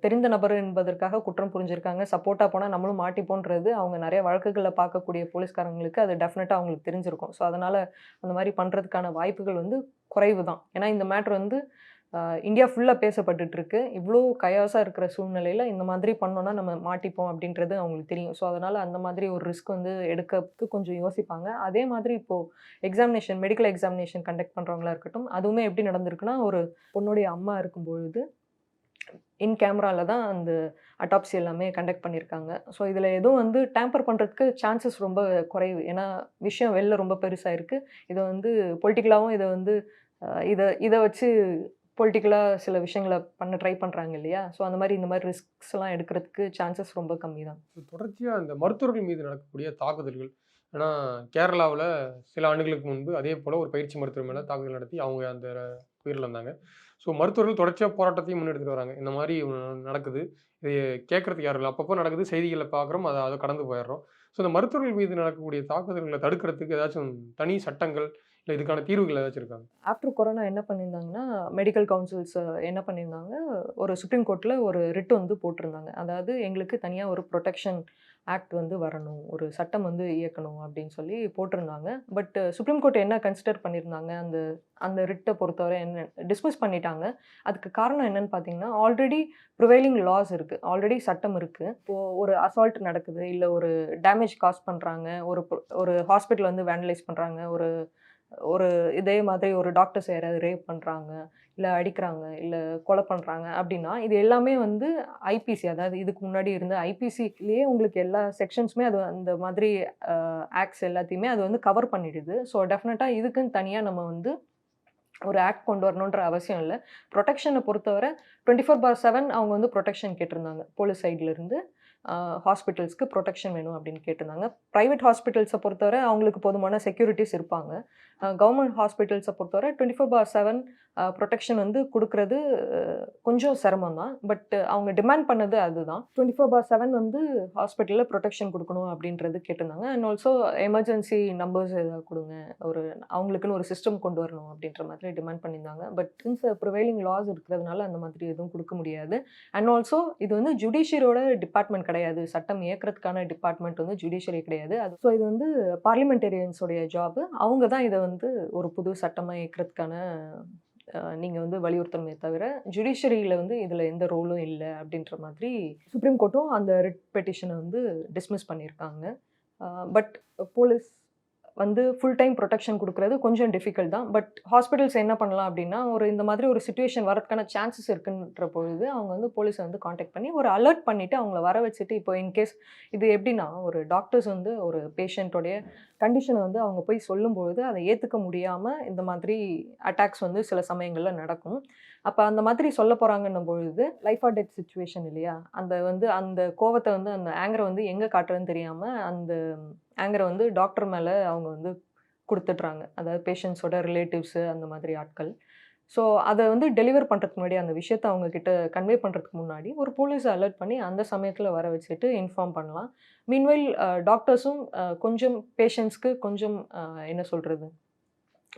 [SPEAKER 4] தெரிந்த நபர் என்பதற்காக குற்றம் புரிஞ்சிருக்காங்க. சப்போர்ட்டாக போனால் நம்மளும் மாட்டிப்போன்றது அவங்க நிறைய வழக்குகளை பார்க்கக்கூடிய போலீஸ்காரங்களுக்கு அது டெஃபினட்டாக அவங்களுக்கு தெரிஞ்சிருக்கும். ஸோ அதனால் அந்த மாதிரி பண்ணுறதுக்கான வாய்ப்புகள் வந்து குறைவு தான். ஏன்னா இந்த மேட்ரு வந்து இந்தியா ஃபுல்லாக பேசப்பட்டுட்டு இருக்கு இவ்வளோ கயாசாக இருக்கிற சூழ்நிலையில் இந்த மாதிரி பண்ணோன்னா நம்ம மாட்டிப்போம் அப்படின்றது அவங்களுக்கு தெரியும். ஸோ அதனால் அந்த மாதிரி ஒரு ரிஸ்க் வந்து எடுக்கிறதுக்கு கொஞ்சம் யோசிப்பாங்க. அதே மாதிரி இப்போது எக்ஸாமினேஷன் மெடிக்கல் எக்ஸாமினேஷன் கண்டக்ட் பண்ணுறவங்களா இருக்கட்டும் அதுவுமே எப்படி நடந்திருக்குன்னா ஒரு பொண்ணுடைய அம்மா இருக்கும்பொழுது இன் கேமராவில் தான் அந்த அட்டாப்சி எல்லாமே கண்டக்ட் பண்ணியிருக்காங்க ஸோ இதில் எதுவும் வந்து டேம்பர் பண்ணுறதுக்கு சான்சஸ் ரொம்ப குறைவு. ஏன்னா விஷயம் வெளில ரொம்ப பெருசாக இருக்குது இதை வந்து பொலிட்டிக்கலாகவும் இதை வந்து இதை இதை வச்சு பொலிட்டிக்கலாக சில விஷயங்களை பண்ண ட்ரை பண்ணுறாங்க இல்லையா? ஸோ அந்த மாதிரி இந்த மாதிரி ரிஸ்க்ஸ்லாம் எடுக்கிறதுக்கு சான்சஸ் ரொம்ப கம்மி தான்.
[SPEAKER 3] தொடர்ச்சியாக இந்த மருத்துவர்கள் மீது நடக்கக்கூடிய தாக்குதல்கள் ஏன்னா கேரளாவில் சில ஆண்டுகளுக்கு முன்பு அதே போல் ஒரு பயிற்சி மருத்துவர் மேலே தாக்குதல் நடத்தி அவங்க அந்த உயிரிழந்தாங்க. ஸோ மருத்துவர்கள் தொடர்ச்சியாக போராட்டத்தையும் முன்னெடுத்துட்டு வராங்க. இந்த மாதிரி நடக்குது. இது கேட்கறதுக்கு யாரும் இல்லை. அப்பப்போ நடக்குது. செய்திகளை பார்க்குறோம். அதை அதை கடந்து போயிடுறோம். ஸோ இந்த மருத்துவர்கள் மீது நடக்கக்கூடிய தாக்குதல்களை தடுக்கிறதுக்கு ஏதாச்சும் தனி சட்டங்கள் இல்லை இதுக்கான தீர்வுகள் ஏதாச்சும் இருக்காங்க?
[SPEAKER 4] ஆஃப்டர் கொரோனா என்ன பண்ணியிருந்தாங்கன்னா மெடிக்கல் கவுன்சில்ஸ் என்ன பண்ணியிருந்தாங்க? ஒரு சுப்ரீம் கோர்ட்டில் ஒரு ரிட் வந்து போட்டிருந்தாங்க. அதாவது எங்களுக்கு தனியாக ஒரு ப்ரொடெக்ஷன் ஆக்ட் வந்து வரணும் ஒரு சட்டம் வந்து இயக்கணும் அப்படின்னு சொல்லி போட்டிருந்தாங்க. பட் சுப்ரீம் கோர்ட் என்ன கன்சிடர் பண்ணியிருந்தாங்க? அந்த அந்த ரிட்டை பொறுத்தவரை என்ன டிஸ்மிஸ் பண்ணிட்டாங்க. அதுக்கு காரணம் என்னன்னு பார்த்தீங்கன்னா ஆல்ரெடி ப்ரிவைலிங் லாஸ் இருக்குது ஆல்ரெடி சட்டம் இருக்குது இப்போது ஒரு அசால்ட் நடக்குது இல்லை ஒரு டேமேஜ் காஸ் பண்ணுறாங்க ஒரு ஒரு ஹாஸ்பிட்டல் வந்து வேண்டலைஸ் பண்ணுறாங்க ஒரு ஒரு இதே மாதிரி ஒரு டாக்டர்ஸ் யாராவது ரேப் பண்ணுறாங்க இல்லை அடிக்கிறாங்க இல்லை கொலை பண்ணுறாங்க அப்படின்னா இது எல்லாமே வந்து ஐபிசி அதாவது இதுக்கு முன்னாடி இருந்த ஐபிசிலேயே உங்களுக்கு எல்லா செக்ஷன்ஸுமே அது அந்த மாதிரி ஆக்ட்ஸ் எல்லாத்தையுமே அது வந்து கவர் பண்ணிடுது. ஸோ டெஃபினட்டாக இதுக்குன்னு தனியாக நம்ம வந்து ஒரு ஆக்ட் கொண்டு வரணுன்ற அவசியம் இல்லை. ப்ரொடெக்ஷனை பொறுத்தவரை டுவெண்ட்டி ஃபோர் பார் செவன் அவங்க வந்து ப்ரொடெக்ஷன் கேட்டிருந்தாங்க. போலீஸ் சைட்லேருந்து ஹாஸ்பிட்டல்ஸ்க்கு ப்ரொடெக்ஷன் வேணும் அப்படின்னு கேட்டிருந்தாங்க. ப்ரைவேட் ஹாஸ்பிட்டல்ஸை பொறுத்தவரை அவங்களுக்கு போதுமான செக்யூரிட்டிஸ் இருப்பாங்க. கவர்மெண்ட் ஹாஸ்பிட்டல்ஸை பொறுத்தவரை twenty four bar seven protection வந்து கொடுக்கறது கொஞ்சம் சிரமம் தான் பட் அவங்க டிமாண்ட் பண்ணது அதுதான். டுவெண்ட்டி ஃபோர் பார் செவன் வந்து ஹாஸ்பிட்டலில் ப்ரொடெக்ஷன் கொடுக்கணும் அப்படின்றது கேட்டிருந்தாங்க. அண்ட் ஆல்சோ எமர்ஜென்சி நம்பர்ஸ் ஏதாவது கொடுங்க ஒரு அவங்களுக்குன்னு ஒரு சிஸ்டம் கொண்டு வரணும் அப்படின்ற மாதிரி டிமாண்ட் பண்ணியிருந்தாங்க. பட் சின்ஸ் ப்ரிவைலிங் லாஸ் இருக்கிறதுனால அந்த மாதிரி எதுவும் கொடுக்க முடியாது. அண்ட் ஆல்சோ இது வந்து ஜுடிஷியரோட டிபார்ட்மெண்ட் கிடையாது. சட்டம் இயக்கிறதுக்கான டிபார்ட்மெண்ட் வந்து ஜுடிஷியரி கிடையாது. அது ஸோ இது வந்து பார்லிமெண்டேரியன்ஸோடைய ஜாப் அவங்க தான் இதை வந்து ஒரு புது சட்டமாக இயக்கிறதுக்கான நீங்கள் வந்து வலியுறுத்தணுமே தவிர ஜுடிஷரியில் வந்து இதில் எந்த ரோலும் இல்லை அப்படின்ற மாதிரி சுப்ரீம் கோர்ட்டும் அந்த ரிட் பெட்டிஷனை வந்து டிஸ்மிஸ் பண்ணியிருக்காங்க. பட் போலீஸ் வந்து ஃபுல் டைம் ப்ரொடெக்ஷன் கொடுக்குறது கொஞ்சம் டிஃபிகல்ட் தான். பட் ஹாஸ்பிட்டல்ஸ் என்ன பண்ணலாம் அப்படின்னா ஒரு இந்த மாதிரி ஒரு சுச்சுவேஷன் வரதுக்கான சான்சஸ் இருக்குன்ற பொழுது அவங்க வந்து போலீஸை வந்து காண்டாக்ட் பண்ணி ஒரு அலர்ட் பண்ணிவிட்டு அவங்கள வர வச்சுட்டு இப்போ இன்கேஸ் இது எப்படின்னா ஒரு டாக்டர்ஸ் வந்து ஒரு பேஷண்ட்டோடைய கண்டிஷனை வந்து அவங்க போய் சொல்லும்பொழுது அதை ஏற்றுக்க முடியாமல் இந்த மாதிரி அட்டாக்ஸ் வந்து சில சமயங்களில் நடக்கும். அப்போ அந்த மாதிரி சொல்ல போகிறாங்கன்னும் பொழுது லைஃப் ஆர் டெத் சுச்சுவேஷன் இல்லையா? அந்த வந்து அந்த கோவத்தை வந்து அந்த ஆங்கரை வந்து எங்கே காட்டுறதுன்னு தெரியாமல் அந்த ஆங்கரை வந்து டாக்டர் மேலே அவங்க வந்து கொடுத்துட்றாங்க. அதாவது பேஷண்ட்ஸோட ரிலேட்டிவ்ஸு அந்த மாதிரி ஆட்கள். ஸோ அதை வந்து டெலிவர் பண்ணுறதுக்கு முன்னாடி அந்த விஷயத்தை அவங்கக்கிட்ட கன்வே பண்ணுறதுக்கு முன்னாடி ஒரு போலீஸை அலர்ட் பண்ணி அந்த சமயத்தில் வர வச்சுட்டு இன்ஃபார்ம் பண்ணலாம். மீன்வைல் டாக்டர்ஸும் கொஞ்சம் பேஷண்ட்ஸ்க்கு கொஞ்சம் என்ன சொல்கிறது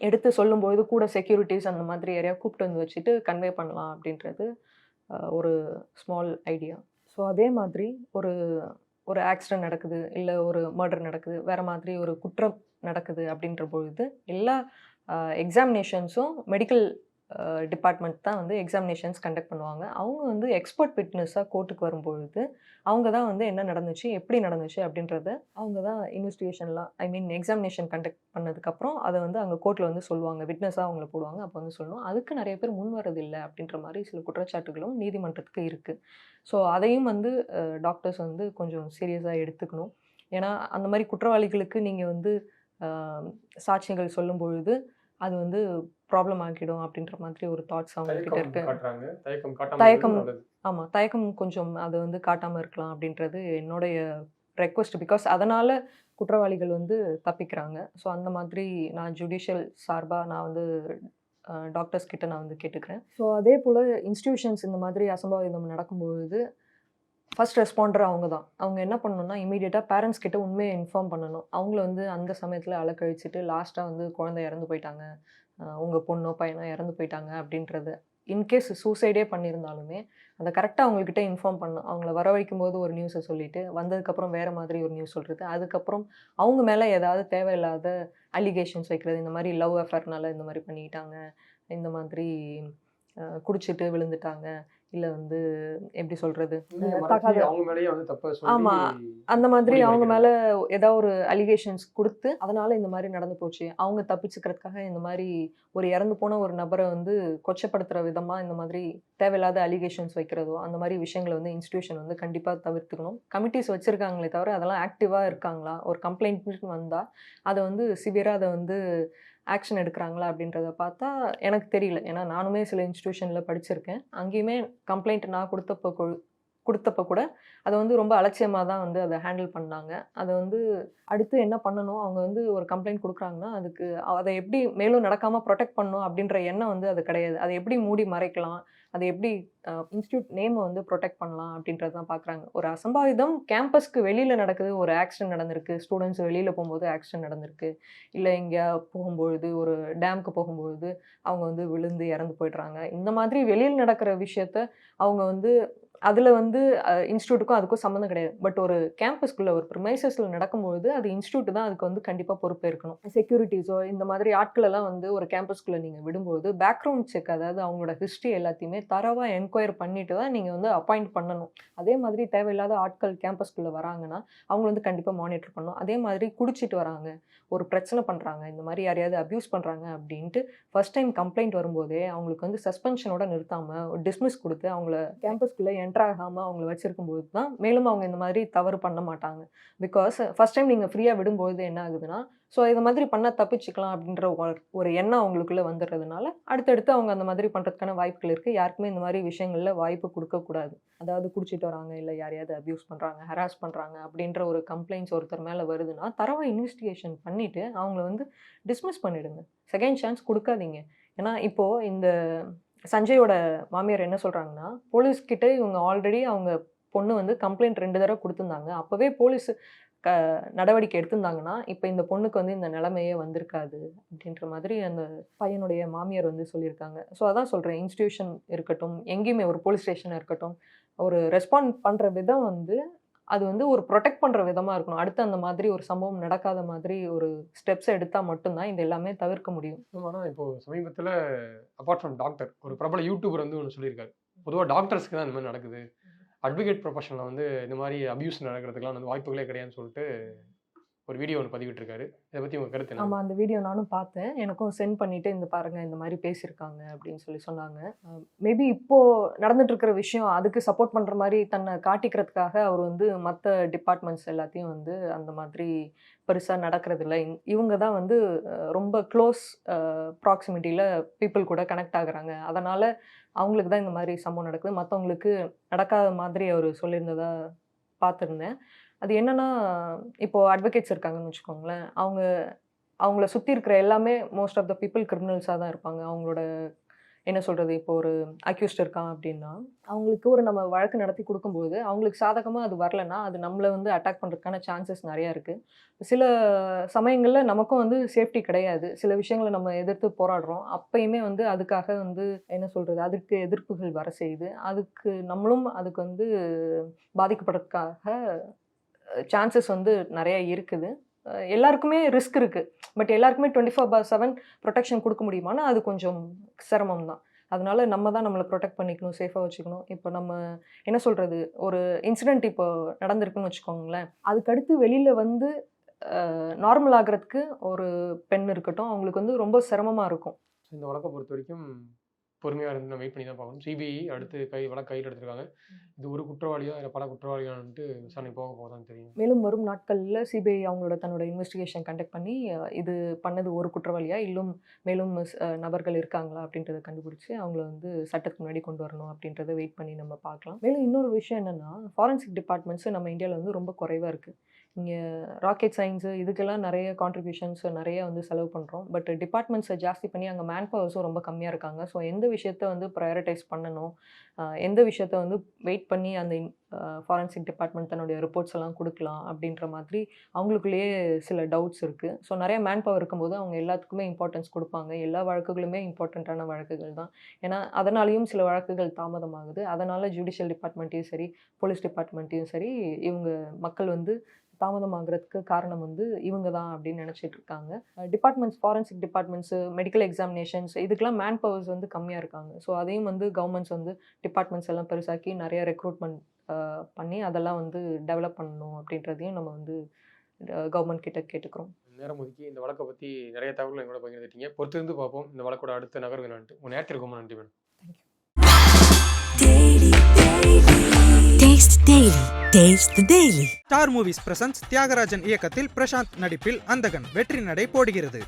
[SPEAKER 4] எடுத்து சொல்லும்போது கூட செக்யூரிட்டிஸ் அந்த மாதிரி ஏரியா கூப்பிட்டு வந்து வச்சுட்டு கன்வே பண்ணலாம் அப்படின்றது ஒரு ஸ்மால் ஐடியா ஸோ அதே மாதிரி ஒரு ஒரு ஆக்சிடென்ட் நடக்குது இல்லை ஒரு மர்டர் நடக்குது வேறு மாதிரி ஒரு குற்றம் நடக்குது அப்படின்ற பொழுது எல்லா எக்ஸாமினேஷன்ஸும் மெடிக்கல் டிபார்ட்மெண்ட் தான் வந்து எக்ஸாமினேஷன்ஸ் கண்டக்ட் பண்ணுவாங்க. அவங்க வந்து எக்ஸ்பர்ட் விட்னஸாக கோர்ட்டுக்கு வரும்பொழுது அவங்க தான் வந்து என்ன நடந்துச்சு எப்படி நடந்துச்சு அப்படின்றத அவங்க தான் இன்வெஸ்டிகேஷன்லாம் ஐ மீன் எக்ஸாமினேஷன் கண்டக்ட் பண்ணதுக்கப்புறம் அதை வந்து அங்கே கோர்ட்டில் வந்து சொல்லுவாங்க. விட்னஸாக அவங்கள போடுவாங்க. அப்போ வந்து சொல்லணும் அதுக்கு நிறைய பேர் முன் வரதில்லை அப்படின்ற மாதிரி சில குற்றச்சாட்டுகளும் நீதிமன்றத்துக்கு இருக்குது ஸோ அதையும் வந்து டாக்டர்ஸ் வந்து கொஞ்சம் சீரியஸாக எடுத்துக்கணும். ஏன்னா அந்த மாதிரி குற்றவாளிகளுக்கு நீங்கள் வந்து சாட்சிகள் சாட்சியங்கள் சொல்லும் பொழுது அது வந்து ப்ராப்ளம் ஆக்கிடும் அப்படின்ற மாதிரி ஒரு தாட்ஸ் அவங்க கிட்ட
[SPEAKER 3] தயக்கம்
[SPEAKER 4] இருக்கு.
[SPEAKER 3] காட்டுறாங்க. தயக்கம்.
[SPEAKER 4] ஆமாம் தயக்கம் கொஞ்சம் அது வந்து காட்டாமல் இருக்கலாம் அப்படின்றது என்னுடைய ரெக்வஸ்ட் பிகாஸ் அதனால் குற்றவாளிகள் வந்து தப்பிக்கிறாங்க. ஸோ அந்த மாதிரி நான் ஜுடிஷியல் சார்பாக நான் வந்து டாக்டர்ஸ் கிட்ட நான் வந்து கேட்டுக்கிறேன். ஸோ அதே போல் இன்ஸ்டிடியூஷன்ஸ் இந்த மாதிரி அசம்பாவிதம் நடக்கும்பொழுது ஃபர்ஸ்ட் ரெஸ்பாண்டர் அவங்க தான் அவங்க என்ன பண்ணணும்னா இமீடியட்டாக பேரண்ட்ஸ் கிட்ட உண்மையை இன்ஃபார்ம் பண்ணணும். அவங்கள வந்து அந்த சமயத்தில் அலக்கழிச்சிட்டு லாஸ்ட்டாக வந்து குழந்தை இறந்து போயிட்டாங்க. உங்கள் பொண்ணோ பையனோ இறந்து போயிட்டாங்க அப்படின்றது. இன்கேஸ் சூசைடே பண்ணியிருந்தாலுமே அந்த கரெக்டாக அவங்கக்கிட்ட இன்ஃபார்ம் பண்ணணும். அவங்கள வரவழைக்கும் போது ஒரு நியூஸை சொல்லிட்டு வந்ததுக்கப்புறம் வேறு மாதிரி ஒரு நியூஸ் சொல்கிறது அதுக்கப்புறம் அவங்க மேலே ஏதாவது தேவையில்லாத அலிகேஷன்ஸ் வைக்கிறது. இந்த மாதிரி லவ் அஃபேர்னால இந்த மாதிரி பண்ணிக்கிட்டாங்க இந்த மாதிரி குடிச்சிட்டு விழுந்துட்டாங்க இல்லை வந்து எப்படி
[SPEAKER 3] தப்ப
[SPEAKER 4] ஆமா. அந்த மாதிரி அவங்க மேல. ஏதாவது ஒரு அலிகேஷன்ஸ் கொடுத்து அதனால இந்த மாதிரி நடந்து போச்சு அவங்க தப்பிச்சுக்கிறதுக்காக இந்த மாதிரி ஒரு இறந்து போன ஒரு நபரை வந்து கொச்சப்படுத்துற விதமா இந்த மாதிரி தேவையில்லாத அலிகேஷன்ஸ் வைக்கிறதோ அந்த மாதிரி விஷயங்களை வந்து இன்ஸ்டிடியூஷன் வந்து கண்டிப்பா தவிர்த்துக்கணும் கமிட்டிஸ் வச்சிருக்காங்களே தவிர அதெல்லாம் ஆக்டிவா இருக்காங்களா ஒரு கம்ப்ளைண்ட் வந்தா அதை வந்து சிவியரா அதை வந்து ஆக்ஷன் எடுக்கிறாங்களா அப்படின்றத பார்த்தா எனக்கு தெரியல. ஏன்னா நானுமே சில இன்ஸ்டியூஷனில் படிச்சிருக்கேன். அங்கேயுமே கம்ப்ளைண்ட் நான் கொடுத்தப்போ கொ- கொடுத்தப்ப கூட அதை வந்து ரொம்ப அலட்சியமாக தான் வந்து அதை ஹேண்டில் பண்ணாங்க. அதை வந்து அடுத்து என்ன பண்ணணும்? அவங்க வந்து ஒரு கம்ப்ளைண்ட் கொடுக்குறாங்கன்னா அதுக்கு அதை எப்படி மேலும் நடக்காமல் ப்ரொடெக்ட் பண்ணணும் அப்படின்ற எண்ணம் வந்து அது கிடையாது. அதை எப்படி மூடி மறைக்கலாம்? அதை எப்படி இன்ஸ்டியூட் நேமை வந்து ப்ரொடெக்ட் பண்ணலாம் அப்படின்றது தான் பார்க்குறாங்க ஒரு அசம்பாவிதம் கேம்பஸ்க்கு வெளியில் நடக்குது ஒரு ஆக்சிடென்ட் நடந்திருக்கு ஸ்டூடெண்ட்ஸ் வெளியில் போகும்போது ஆக்சிடென்ட் நடந்திருக்கு இல்லை இங்கே போகும்பொழுது ஒரு டேம்க்கு போகும்பொழுது அவங்க வந்து விழுந்து இறந்து போயிடுறாங்க. இந்த மாதிரி வெளியில் நடக்கிற விஷயத்த அவங்க வந்து அதில் வந்து இன்ஸ்டியூட்டுக்கும் அதுக்கும் சம்மந்தம் கிடையாது. பட் ஒரு கேம்பஸ்க்குள்ளே ஒரு ப்ரிமைசஸில் நடக்கும்போது அது இன்ஸ்டியூட் தான் அதுக்கு வந்து கண்டிப்பாக பொறுப்பு இருக்கணும் செக்யூரிட்டிஸோ இந்த மாதிரி ஆட்களெல்லாம் வந்து ஒரு கேம்பஸ்க்குள்ளே நீங்கள் விடும்போது பேக்ரவுண்ட் செக் அதாவது அவங்களோட ஹிஸ்ட்ரி எல்லாத்தையுமே தரவாக என்கொயர் பண்ணிட்டு தான் நீங்கள் வந்து அப்பாயிண்ட் பண்ணணும். அதே மாதிரி தேவையில்லாத ஆட்கள் கேம்பஸ்க்குள்ளே வராங்கன்னா அவங்க வந்து கண்டிப்பாக மானிட்டர் பண்ணணும். அதே மாதிரி குடிச்சிட்டு வராங்க ஒரு பிரச்சனை பண்ணுறாங்க இந்த மாதிரி யாரையாவது அப்யூஸ் பண்ணுறாங்க அப்படின்ட்டு ஃபஸ்ட் டைம் கம்ப்ளைண்ட் வரும்போதே அவங்களுக்கு வந்து சஸ்பென்ஷனோட நிறுத்தாமல் டிஸ்மிஸ் கொடுத்து அவங்கள கேம்பஸ்க்குள்ளே என்ட்ராகாமல் அவங்கள வச்சுருக்கும்போது தான் மேலும் அவங்க இந்த மாதிரி தவறு பண்ண மாட்டாங்க. பிகாஸ் ஃபர்ஸ்ட் டைம் நீங்கள் ஃப்ரீயாக விடும்போது என்ன ஆகுதுன்னா ஸோ இது மாதிரி பண்ணால் தப்பிச்சுக்கலாம் அப்படின்ற ஒரு- ஒரு எண்ணம் அவங்களுக்குள்ளே வந்துடுறதுனால அடுத்தடுத்து அவங்க அந்த மாதிரி பண்ணுறதுக்கான வாய்ப்புகள் இருக்குது யாருக்குமே இந்த மாதிரி விஷயங்களில் வாய்ப்பு கொடுக்கக்கூடாது. அதாவது குடிச்சிட்டு வராங்க இல்லை யாரையாவது அப்யூஸ் பண்ணுறாங்க ஹராஸ் பண்ணுறாங்க அப்படின்ற ஒரு கம்ப்ளைண்ட்ஸ் ஒருத்தர் மேலே வருதுன்னா தரவை இன்வெஸ்டிகேஷன் பண்ணிவிட்டு அவங்கள வந்து டிஸ்மிஸ் பண்ணிவிடுங்க செகண்ட் சான்ஸ் கொடுக்காதீங்க. ஏன்னா இப்போது இந்த சஞ்சயோட மாமியார் என்ன சொல்கிறாங்கன்னா போலீஸ்கிட்ட இவங்க ஆல்ரெடி அவங்க பொண்ணு வந்து கம்ப்ளைண்ட் ரெண்டு தடவை கொடுத்துருந்தாங்க. அப்போவே போலீஸ் க நடவடிக்கை எடுத்திருந்தாங்கன்னா இப்போ இந்த பொண்ணுக்கு வந்து இந்த நிலைமையே வந்திருக்காது. அப்படின்ற மாதிரி அந்த பையனுடைய மாமியார் வந்து சொல்லியிருக்காங்க. ஸோ அதான் சொல்கிறேன் இன்ஸ்டியூஷன் இருக்கட்டும் எங்கேயுமே ஒரு போலீஸ் ஸ்டேஷன் இருக்கட்டும் ஒரு ரெஸ்பாண்ட் பண்ணுற விதம் வந்து அது வந்து ஒரு ப்ரொடெக்ட் பண்ணுற விதமாக இருக்கணும். அடுத்து அந்த மாதிரி ஒரு சம்பவம் நடக்காத மாதிரி ஒரு ஸ்டெப்ஸ் எடுத்தால் மட்டும்தான் இது எல்லாமே தவிர்க்க முடியும்.
[SPEAKER 3] ஆனால் இப்போ சமீபத்தில் அப்பார்ட் ஃப்ரம் டாக்டர் ஒரு பிரபல யூடியூபர் வந்து ஒன்று சொல்லியிருக்காரு. பொதுவாக டாக்டர்ஸ்க்கு தான் இந்த மாதிரி நடக்குது. அட்வொகேட் ப்ரொஃபஷனில் வந்து இந்த மாதிரி அபியூஸ் நடக்கிறதுக்குலாம் வந்து வாய்ப்புகளே கிடையாதுன்னு சொல்லிட்டு ஒரு வீடியோ ஒன்று பதிவிட்டிருக்காரு. இதை பற்றி உங்கள் கருத்து
[SPEAKER 4] ஆமாம் அந்த வீடியோ நானும் பார்த்தேன். எனக்கும் சென்ட் பண்ணிவிட்டு இந்த பாருங்க இந்த மாதிரி பேசியிருக்காங்க அப்படின்னு சொல்லி சொன்னாங்க. மேபி இப்போது நடந்துட்டுருக்கிற விஷயம் அதுக்கு சப்போர்ட் பண்ணுற மாதிரி தன்னை காட்டிக்கிறதுக்காக அவர் வந்து மற்ற டிபார்ட்மெண்ட்ஸ் எல்லாத்தையும் வந்து அந்த மாதிரி பெருசாக நடக்கிறது இல்லை இவங்க தான் வந்து ரொம்ப க்ளோஸ் ப்ராக்சிமிட்டியில் பீப்புள் கூட கனெக்ட் ஆகுறாங்க. அதனால் அவங்களுக்கு தான் இந்த மாதிரி சம்பவம் நடக்குது. மற்றவங்களுக்கு நடக்காத மாதிரி அவர் சொல்லியிருந்ததாக பார்த்துருந்தேன். அது என்னென்னா இப்போது அட்வொகேட்ஸ் இருக்காங்கன்னு வச்சுக்கோங்களேன். அவங்க அவங்கள சுற்றி இருக்கிற எல்லாமே மோஸ்ட் ஆஃப் த பீப்புள் கிரிமினல்ஸாக தான் இருப்பாங்க. அவங்களோட என்ன சொல்கிறது இப்போ ஒரு அக்யூஸ்ட் இருக்கான் அப்படின்னா அவங்களுக்கு ஒரு நம்ம வழக்கு நடத்தி கொடுக்கும்போது அவங்களுக்கு சாதகமாக அது வரலன்னா அது நம்மளை வந்து அட்டாக் பண்ணுறதுக்கான சான்சஸ் நிறையா இருக்குது சில சமயங்களில் நமக்கும் வந்து சேஃப்டி கிடையாது. சில விஷயங்களை நம்ம எதிர்த்து போராடுறோம். அப்பயுமே வந்து அதுக்காக வந்து என்ன சொல்கிறது அதுக்கு எதிர்ப்புகள் வர செய்யுது. அதுக்கு நம்மளும் அதுக்கு வந்து பாதிக்கப்படுறதுக்காக சான்சஸ் வந்து நிறைய இருக்குது. எல்லாருக்குமே ரிஸ்க் இருக்குது பட் எல்லாருக்குமே twenty four bar seven protection கொடுக்க முடியுமானா அது கொஞ்சம் சிரமம் தான். அதனால நம்ம தான் நம்மளை ப்ரொடெக்ட் பண்ணிக்கணும் சேஃபாக வச்சுக்கணும். இப்போ நம்ம என்ன சொல்கிறது ஒரு இன்சிடெண்ட் இப்போ நடந்திருக்குன்னு வச்சுக்கோங்களேன். அதுக்கடுத்து வெளியில் வந்து நார்மல் ஆகிறதுக்கு ஒரு பெண் இருக்கட்டும் அவங்களுக்கு வந்து ரொம்ப சிரமமாக இருக்கும்.
[SPEAKER 3] இந்த உலகை பொறுத்த வரைக்கும் பொறுமையாக இருந்து நம்ம வெயிட் பண்ணி தான் பார்க்கணும் சிபிஐ அடுத்து கை வழக்கு கையில் எடுத்திருக்காங்க. இது ஒரு குற்றவாளியா இல்லை பல குற்றவாளிகளான்ட்டு விசாரணை போக போதான் தெரியும்.
[SPEAKER 4] மேலும் வரும் நாட்களில் சிபிஐ அவங்களோட தன்னோட இன்வெஸ்டிகேஷன் கண்டக்ட் பண்ணி இது பண்ணது ஒரு குற்றவாளியா இல்லும் மேலும் நபர்கள் இருக்காங்களா அப்படின்றத கண்டுபிடிச்சு அவங்கள வந்து சட்டத்துக்கு முன்னாடி கொண்டு வரணும் அப்படின்றத வெயிட் பண்ணி நம்ம பார்க்கலாம். மேலும் இன்னொரு விஷயம் என்னன்னா ஃபாரன்சிக் டிபார்ட்மெண்ட்ஸ் நம்ம இந்தியாவில் வந்து ரொம்ப குறைவாக இருக்குது இங்கே ராக்கெட் சயின்ஸு இதுக்கெல்லாம் நிறைய கான்ட்ரிபியூஷன்ஸ் நிறைய வந்து செலவு பண்ணுறோம் பட் டிபார்ட்மெண்ட்ஸை ஜாஸ்தி பண்ணி அங்கே மேன் பவர்ஸும் ரொம்ப கம்மியாக இருக்காங்க. ஸோ எந்த விஷயத்த வந்து ப்ரையாரிட்டைஸ் பண்ணணும்? எந்த விஷயத்த வந்து வெயிட் பண்ணி அந்த ஃபாரன்சிக் டிபார்ட்மெண்ட் தன்னுடைய ரிப்போர்ட்ஸ் எல்லாம் கொடுக்கலாம் அப்படின்ற மாதிரி அவங்களுக்குள்ளேயே சில டவுட்ஸ் இருக்குது ஸோ நிறைய மேன் பவர் இருக்கும்போது அவங்க எல்லாத்துக்குமே இம்பார்ட்டன்ஸ் கொடுப்பாங்க. எல்லா வழக்குகளுமே இம்பார்ட்டண்ட்டான வழக்குகள் தான். ஏன்னா அதனாலேயும் சில வழக்குகள் தாமதமாகுது. அதனால் ஜுடிஷியல் டிபார்ட்மெண்ட்டையும் சரி போலீஸ் டிபார்ட்மெண்ட்டையும் சரி இவங்க மக்கள் வந்து தாமதமாகிறதுக்கு காரணம் வந்து இவங்க தான் அப்படின்னு நினச்சிட்டு இருக்காங்க. Departments forensic departments medical examinations இதுக்கெல்லாம் மேன் பவர்ஸ் வந்து கம்மியாக இருக்காங்க. ஸோ அதையும் வந்து கவர்மெண்ட்ஸ் வந்து டிபார்ட்மெண்ட்ஸ் எல்லாம் பெருசாக்கி நிறைய ரெக்ரூட்மெண்ட் பண்ணி அதெல்லாம் வந்து டெவலப் பண்ணணும் அப்படின்றதையும் நம்ம வந்து கவர்மெண்ட் கிட்ட கேட்டுக்கிறோம்.
[SPEAKER 3] நேரம் ஒதுக்கி இந்த வழக்கை பற்றி நிறைய தகவல்கள் எங்களோட பகிர்ந்துட்டீங்க. பொறுத்திருந்து பார்ப்போம். இந்த வழக்கோட அடுத்த நகர்வு என்னன்ட்டு. உங்கள் நேரத்திற்கு ரொம்ப நன்றி madam.
[SPEAKER 1] Taste daily taste daily
[SPEAKER 2] star movies presents Thiagarajan இயக்கத்தில் பிரசாந்த் நடிப்பில் அந்தகன். வெற்றி நடை போடுகிறது.